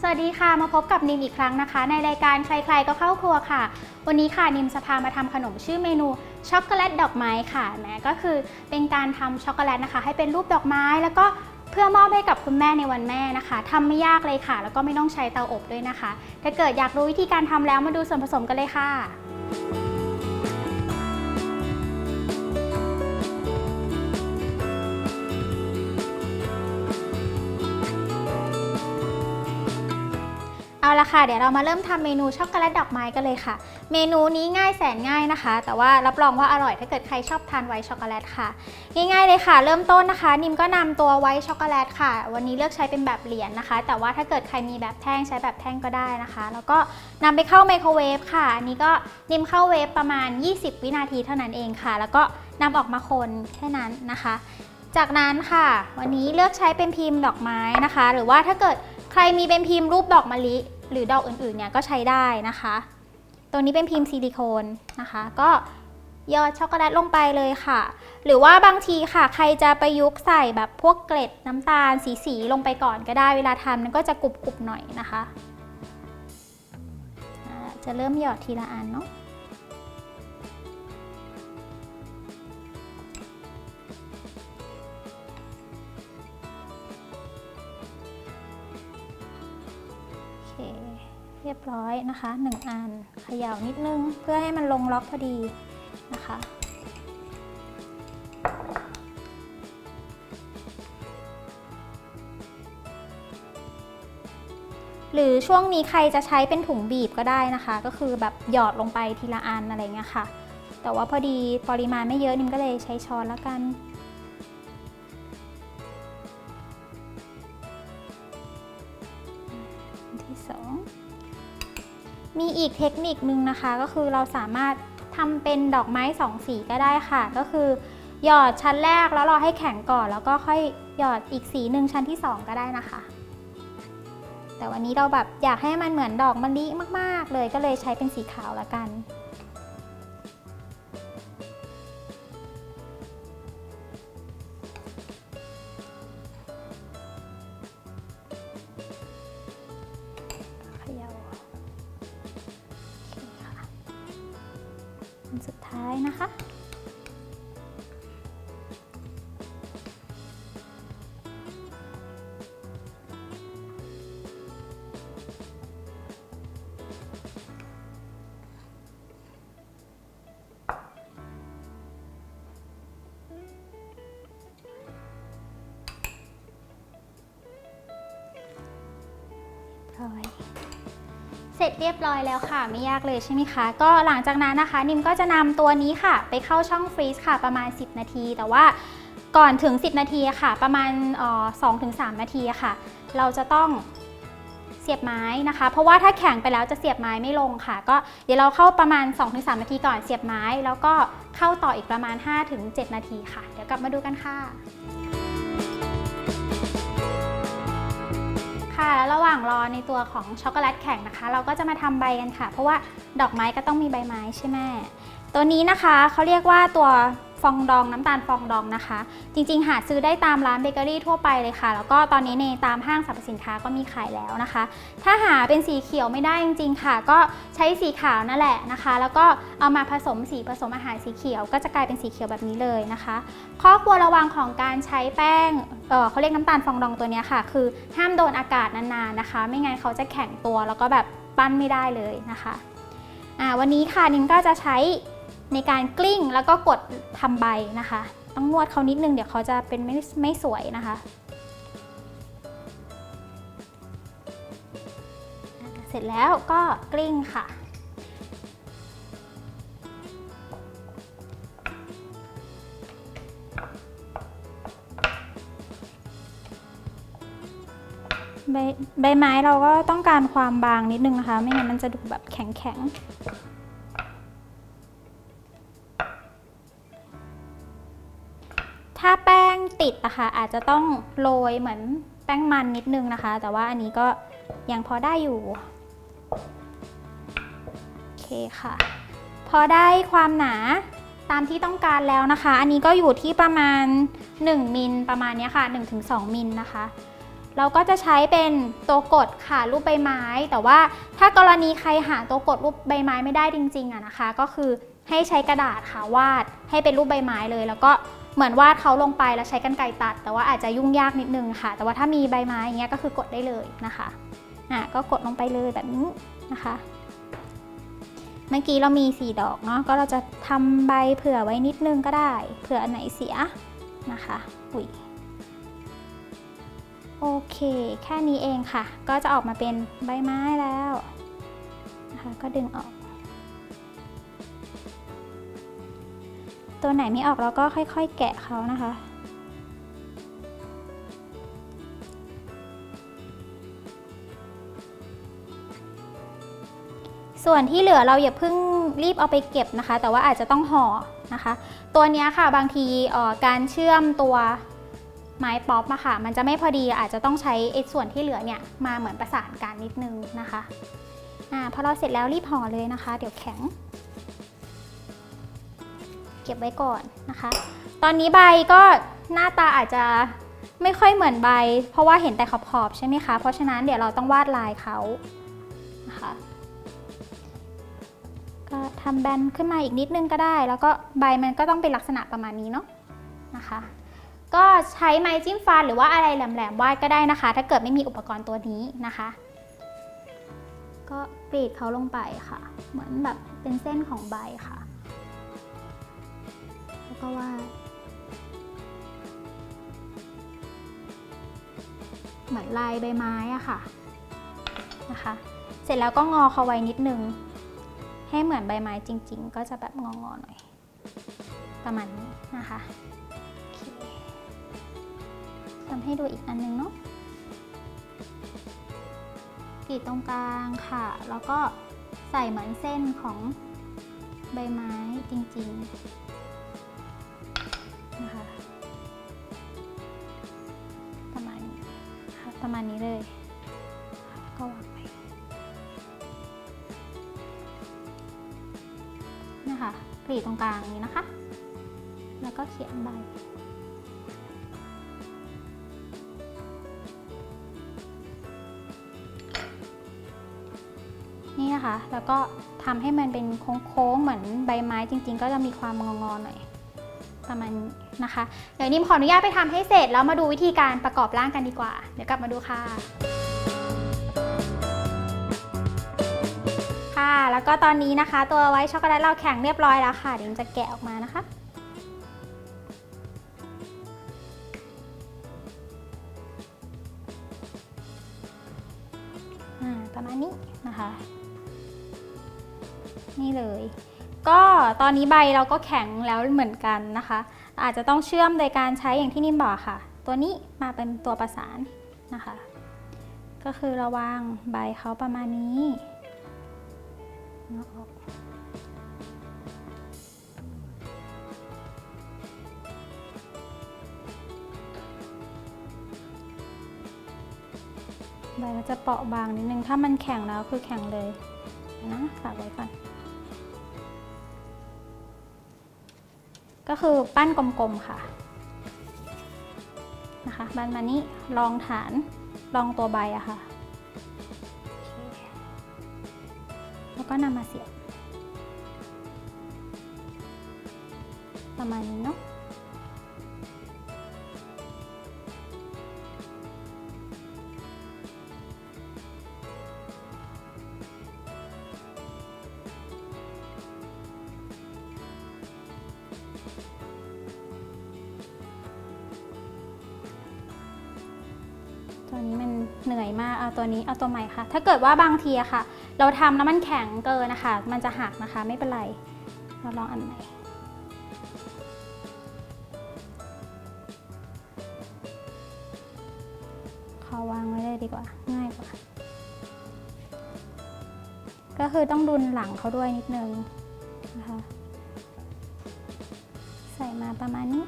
สวัสดีค่ะ มาพบกับนิมอีกครั้งนะคะ ในรายการใครๆก็เข้าครัวค่ะ วันนี้ค่ะนิมจะพามาทำขนมชื่อเมนูช็อกโกแลตดอกไม้ค่ะแม่ก็คือเป็นการทำช็อกโกแลตนะคะ ให้เป็นรูปดอกไม้แล้วก็เพื่อมอบให้กับคุณแม่ในวันแม่นะคะทำไม่ยากเลยค่ะ แล้วก็ไม่ต้องใช้เตาอบด้วยนะคะ ถ้าเกิดอยากรู้วิธีการทำแล้วมาดูส่วนผสมกันเลยค่ะ เอาละค่ะ เดี๋ยวเรามาเริ่มทำเมนูช็อกโกแลตดอกไม้กันเลยค่ะ เมนูนี้ง่ายแสนง่ายนะคะ แต่ว่ารับรองว่าอร่อยถ้าเกิดใครชอบทานไวช็อกโกแลตค่ะ ง่ายๆเลยค่ะ เริ่มต้นนะคะ นิมก็นำตัวไวช็อกโกแลตค่ะ วันนี้เลือกใช้เป็นแบบเหรียญนะคะ แต่ว่าถ้าเกิดใครมีแบบแท่งใช้แบบแท่งก็ได้นะคะ แล้วก็นำไปเข้าไมโครเวฟค่ะ อันนี้ก็นิมเข้าเวฟประมาณ 20 วินาทีเท่านั้นเองค่ะ แล้วก็นำออกมาคนแค่นั้นนะคะ จากนั้นค่ะ วันนี้เลือกใช้เป็นพิมพ์ดอกไม้นะคะ หรือว่าถ้าเกิดใครมีเป็นพิมพ์รูปดอกมะลิ หรือดอกอื่นๆเนี่ยก็ใช้ได้นะคะ ตัวนี้เป็นพิมพ์ซิลิโคนนะคะ ก็ยอดช็อกโกแลตลงไปเลยค่ะ หรือว่าบางทีค่ะ ใครจะประยุกต์ใส่แบบพวกเกล็ดน้ำตาลสีๆลงไปก่อนก็ได้เวลาทำมันก็จะกรุบๆหน่อยนะคะ จะเริ่มหยอดทีละอันเนาะ ร้อยนะคะหนึ่งอันเขย่านิดนึงเพื่อให้มันลงล็อกพอดีนะคะ หรือช่วงนี้ใครจะใช้เป็นถุงบีบก็ได้นะคะ ก็คือแบบหยอดลงไปทีละอันอะไรเงี้ยค่ะ แต่ว่าพอดีปริมาณไม่เยอะนิมก็เลยใช้ช้อนแล้วกัน อีกเทคนิคนึงนะคะ ก็คือเราสามารถทำเป็นดอกไม้สองสีก็ได้ค่ะ ก็คือหยอดชั้นแรกแล้วรอให้แข็งก่อน แล้วก็ค่อยหยอดอีกสีหนึ่งชั้นที่สองก็ได้นะคะ แต่วันนี้เราแบบอยากให้มันเหมือนดอกมะลิมาก ๆ เลยก็เลยใช้เป็นสีขาวละกันายนะคะร้อย เสร็จเรียบร้อยแล้วค่ะ ไม่ยากเลยใช่ไหมคะ ก็หลังจากนั้นนะคะ นิมก็จะนำตัวนี้ค่ะ ไปเข้าช่องฟรีซค่ะ ประมาณ 10 นาที แต่ว่าก่อนถึง 10 นาทีค่ะ ประมาณเอ่อ2-3นาทีค่ะ เราจะต้องเสียบไม้นะคะ เพราะว่าถ้าแข็งไปแล้วจะเสียบไม้ไม่ลงค่ะ ก็เดี๋ยวเราเข้าประมาณ 2-3 นาทีก่อนเสียบไม้ แล้วก็เข้าต่ออีกประมาณ 5-7 นาทีค่ะ เดี๋ยวกลับมาดูกันค่ะ ค่ะแล้วระหว่างรอในตัวของช็อกโกแลตแข็งนะคะ เราก็จะมาทำใบกันค่ะ เพราะว่าดอกไม้ก็ต้องมีใบไม้ใช่ไหมตัวนี้นะคะเขาเรียกว่าตัว ฟองดองน้ำตาลฟองดองนะคะ จริงๆ หาซื้อได้ตามร้านเบเกอรี่ทั่วไปเลยค่ะ แล้วก็ตอนนี้ในตามห้างสรรพสินค้าก็มีขายแล้วนะคะ ถ้าหาเป็นสีเขียวไม่ได้จริงๆค่ะ ก็ใช้สีขาวนั่นแหละนะคะ แล้วก็เอามาผสมสีผสมอาหารสีเขียว ก็จะกลายเป็นสีเขียวแบบนี้เลยนะคะ ข้อควรระวังของการใช้แป้งเเขาเรียกน้ำตาลฟองดองตัวนี้ค่ะ คือห้ามโดนอากาศนานๆนะคะ ไม่งั้นเขาจะแข็งตัวแล้วก็แบบปั้นไม่ได้เลยนะคะวันนี้ค่ะนิมก็จะใช้ ในการกลิ้งแล้วก็กดทำใบนะคะ ต้องนวดเขานิดนึงเดี๋ยวเขาจะเป็นไม่ไม่สวยนะคะ เสร็จแล้วก็กลิ้งค่ะ ใบใบไม้เราก็ต้องการความบางนิดนึงนะคะ ไม่งั้นมันจะดูแบบแข็งแข็ง ถ้าแป้งติดนะคะอาจจะต้องโรยเหมือนแป้งมันนิดนึงนะคะ แต่ว่าอันนี้ก็ยังพอได้อยู่โอเคค่ะ พอได้ความหนาตามที่ต้องการแล้วนะคะ อันนี้ก็อยู่ที่ประมาณ 1มิลประมาณนี้ค่ะ 1-2มิลนะคะ เราก็จะใช้เป็นตัวกดค่ะรูปใบไม้ แต่ว่าถ้ากรณีใครหาตัวกดรูปใบไม้ไม่ได้จริงๆอะนะคะ ก็คือให้ใช้กระดาษค่ะวาดให้เป็นรูปใบไม้เลย แล้วก็ เหมือนวาดเขาลงไปแล้วใช้กรรไกรตัด แต่ว่าอาจจะยุ่งยากนิดนึงค่ะ แต่ว่าถ้ามีใบไม้อย่างเงี้ยก็คือกดได้เลยนะคะอะก็กดลงไปเลยแบบนี้นะคะ เมื่อกี้เรามี 4 ดอกเนาะก็เราจะทำใบเผื่อไว้นิดนึงก็ได้เผื่ออันไหนเสียนะคะอุ้ยโอเค แค่นี้เองค่ะ ก็จะออกมาเป็นใบไม้แล้วนะคะก็ดึงออก ตัวไหนไม่ออกเราก็ค่อยๆ แกะเขานะคะ ส่วนที่เหลือเราอย่าเพิ่งรีบเอาไปเก็บนะคะ แต่ว่าอาจจะต้องห่อนะคะ ตัวนี้ค่ะบางทีอ่อการเชื่อมตัวไม้ป๊อปอะค่ะ มันจะไม่พอดีอาจจะต้องใช้ไอ้ส่วนที่เหลือเนี่ยมาเหมือนประสานกันนิดนึงนะคะอ่าพอเราเสร็จแล้วรีบห่อเลยนะคะ เดี๋ยวแข็ง เก็บไว้ก่อนนะคะ ตอนนี้ใบก็หน้าตาอาจจะไม่ค่อยเหมือนใบ เพราะว่าเห็นแต่ขอบๆใช่ไหมคะ เพราะฉะนั้นเดี๋ยวเราต้องวาดลายเขานะคะก็ทำแบนขึ้นมาอีกนิดนึงก็ได้ แล้วก็ใบมันก็ต้องเป็นลักษณะประมาณนี้เนาะนะคะ ก็ใช้ไม้จิ้มฟันหรือว่าอะไรแหลมๆวาดก็ได้นะคะ ถ้าเกิดไม่มีอุปกรณ์ตัวนี้นะคะ ก็กรีดเขาลงไปค่ะ เหมือนแบบเป็นเส้นของใบค่ะ แล้วก็วาดเหมือนลายใบไม้อะค่ะนะคะ เสร็จแล้วก็งอเขาไว้นิดนึง ให้เหมือนใบไม้จริง ๆ ก็จะแบบงอๆหน่อย ประมาณนี้นะคะโอเคทำให้ดูอีกอันนึงเนาะกรีดตรงกลางค่ะ แล้วก็ใส่เหมือนเส้นของใบไม้จริง ๆ ประมาณนี้เลยก็วางไปนะคะกรีดตรงกลางนี้นะคะ แล้วก็เขียนใบนี่นะคะ แล้วก็ทำให้มันเป็นโค้งๆ เหมือนใบไม้จริงๆ ก็จะมีความงอๆหน่อย ประมาณนะคะ เดี๋ยวนิมขออนุญาตไปทำให้เสร็จแล้วมาดูวิธีการประกอบร่างกันดีกว่า เดี๋ยวกลับมาดูค่ะ ค่ะ แล้วก็ตอนนี้นะคะ ตัวไว้ช็อกโกแลตเราแข็งเรียบร้อยแล้วค่ะเดี๋ยวจะแกะออกมานะคะ อนนี้ใบเราก็แข็งแล้วเหมือนกันนะคะ อาจจะต้องเชื่อมโดยการใช้อย่างที่นิ่มบอกค่ะ ตัวนี้มาเป็นตัวประสานนะคะ ก็คือระวางใบเขาประมาณนี้ใบก็จะเปราะบางนิดนึง ถ้ามันแข็งแล้วคือแข็งเลยนะฝากไว้ก่อน ก็คือปั้นกลมๆค่ะนะคะบันมานี้รองฐานรองตัวใบอะค่ะ แล้วก็นำมาเสียบประมาณนี้เนาะ ตัวนี้มันเหนื่อยมากเอาตัวนี้เอาตัวใหม่ค่ะ ถ้าเกิดว่าบางทีอะค่ะ เราทำแล้วมันแข็งเกินนะคะ มันจะหักนะคะไม่เป็นไร เราลองอันใหม่ขอวางไว้เลยดีกว่า ง่ายกว่า ก็คือต้องดุนหลังเขาด้วยนิดนึงนะคะ ใส่มาประมาณนี้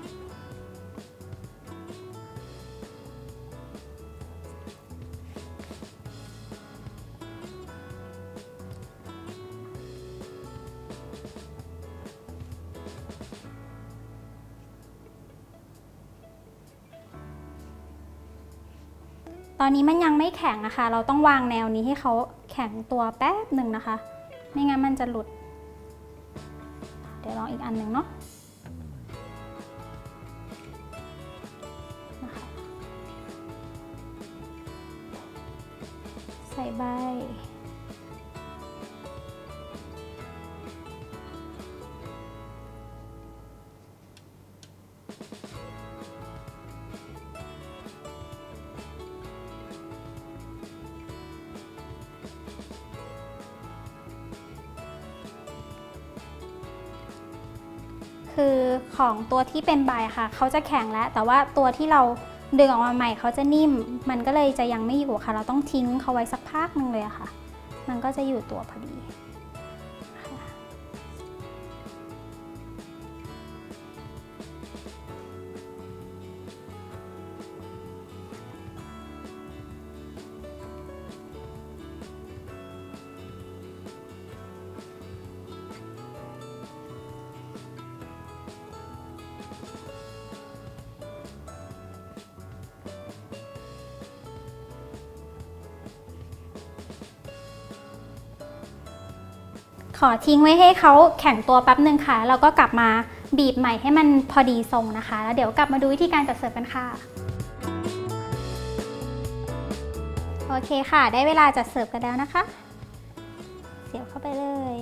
ตอนนี้มันยังไม่แข็งนะคะ เราต้องวางแนวนี้ให้เขาแข็งตัวแป๊บหนึ่งนะคะ ไม่งั้นมันจะหลุด เดี๋ยวลองอีกอันหนึ่งเนาะใส่ใบ คือของตัวที่เป็นใบค่ะ เขาจะแข็งแล้ว แต่ว่าตัวที่เราดึงออกมาใหม่เขาจะนิ่ม มันก็เลยจะยังไม่อยู่ค่ะ เราต้องทิ้งเขาไว้สักพักหนึ่งเลยค่ะ มันก็จะอยู่ตัวพอดี ขอทิ้งไว้ให้เขาแข็งตัวแป๊บหนึ่งค่ะ แล้วก็กลับมาบีบใหม่ให้มันพอดีทรงนะคะ แล้วเดี๋ยวกลับมาดูวิธีการจัดเสิร์ฟกันค่ะ โอเคค่ะ ได้เวลาจัดเสิร์ฟกันแล้วนะคะ เสียบเข้าไปเลย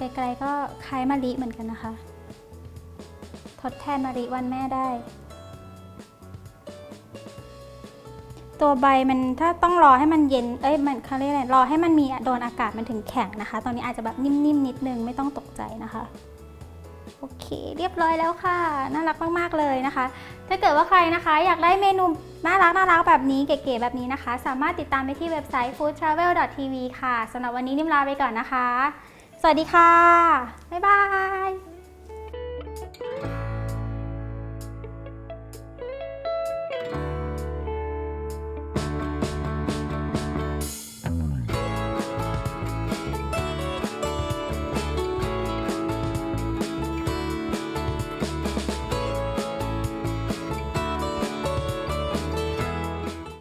ไกลๆก็คล้ายมะลิเหมือนกันนะคะ ทดแทนมะลิวันแม่ได้ ตัวใบมันถ้าต้องรอให้มันเย็น เอ้ยมันเขาเรียกอะไรรอให้มันมีโดนอากาศมันถึงแข็งนะคะ ตอนนี้อาจจะแบบนิ่มๆนิดนึงไม่ต้องตกใจนะคะโอเค เรียบร้อยแล้วค่ะ น่ารักมากๆเลยนะคะ ถ้าเกิดว่าใครนะคะ อยากได้เมนูน่ารักน่ารักแบบนี้เก๋ๆแบบนี้นะคะ สามารถติดตามไปที่เว็บไซต์ foodtravel.tv ค่ะสำหรับวันนี้นิ่มลาไปก่อนนะคะ สวัสดีค่ะ บ๊ายบาย